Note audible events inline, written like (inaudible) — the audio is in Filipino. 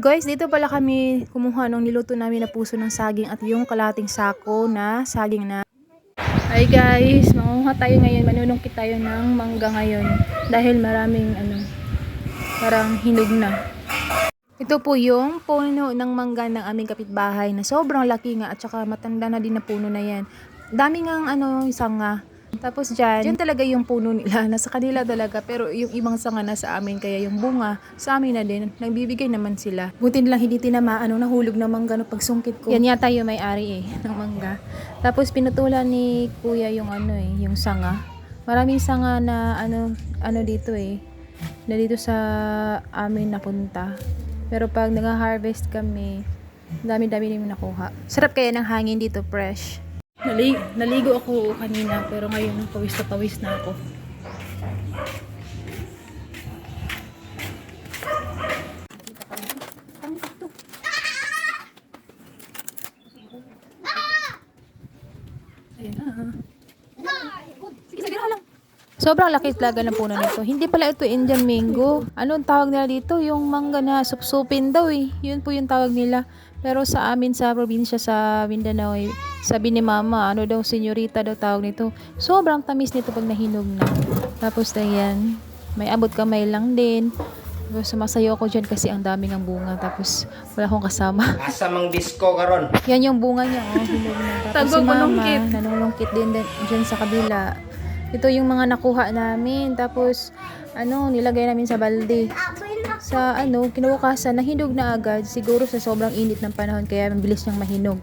Guys, dito pala kami kumuha ng niluto namin na puso ng saging at yung kalating sako na saging na. Hi guys, mangunguha tayo ngayon. Manunungkit tayo ng mangga ngayon. Dahil maraming ano, parang hinog na. Ito po yung puno ng mangga ng aming kapitbahay na sobrang laki nga at saka matanda na din na puno na yan. Dami nga ano, sanga. Tapos dyan, dyan talaga yung puno nila. (laughs) Nasa kanila talaga. Pero yung ibang sanga na sa amin. Kaya yung bunga, sa amin na din. Nagbibigay naman sila. Buti nilang hindi tinamaan nung nahulog na mangga no pagsungkit ko. Yan yata yung may-ari eh, (laughs) ng mangga. Tapos pinutulan ni kuya yung ano eh, yung sanga. Maraming sanga na ano, ano dito eh. Na dito sa amin napunta. Pero pag nag-harvest kami, dami-dami din nakuha. Sarap kaya ng hangin dito, fresh. Nali naligo ako kanina, pero ngayon pawis na pawis na ako. Lang. Sobrang laki talaga ng puno nito. Hindi pala ito Indian mango. Anong tawag nila dito? Yung mangga na supsupin daw eh. Yun po yung tawag nila. Pero sa amin sa probinsya sa Mindanao, eh, sabi ni mama, ano daw, senyorita daw tawag nito. Sobrang tamis nito pag nahinog na. Tapos na yan, may abot kamay lang din. Tapos sumasayo ako dyan kasi ang dami ng bunga. Tapos wala akong kasama. (laughs) Asa mang disco karon? Yan yung bunga niya, oh, hinog na. Tapos si mama, nanulungkit din din dyan sa kabila. Ito yung mga nakuha namin. Tapos, ano, nilagay namin sa balde. Sa, ano, kinabukasan, nahinog na agad. Siguro sa sobrang init ng panahon, kaya mabilis niyang mahinog.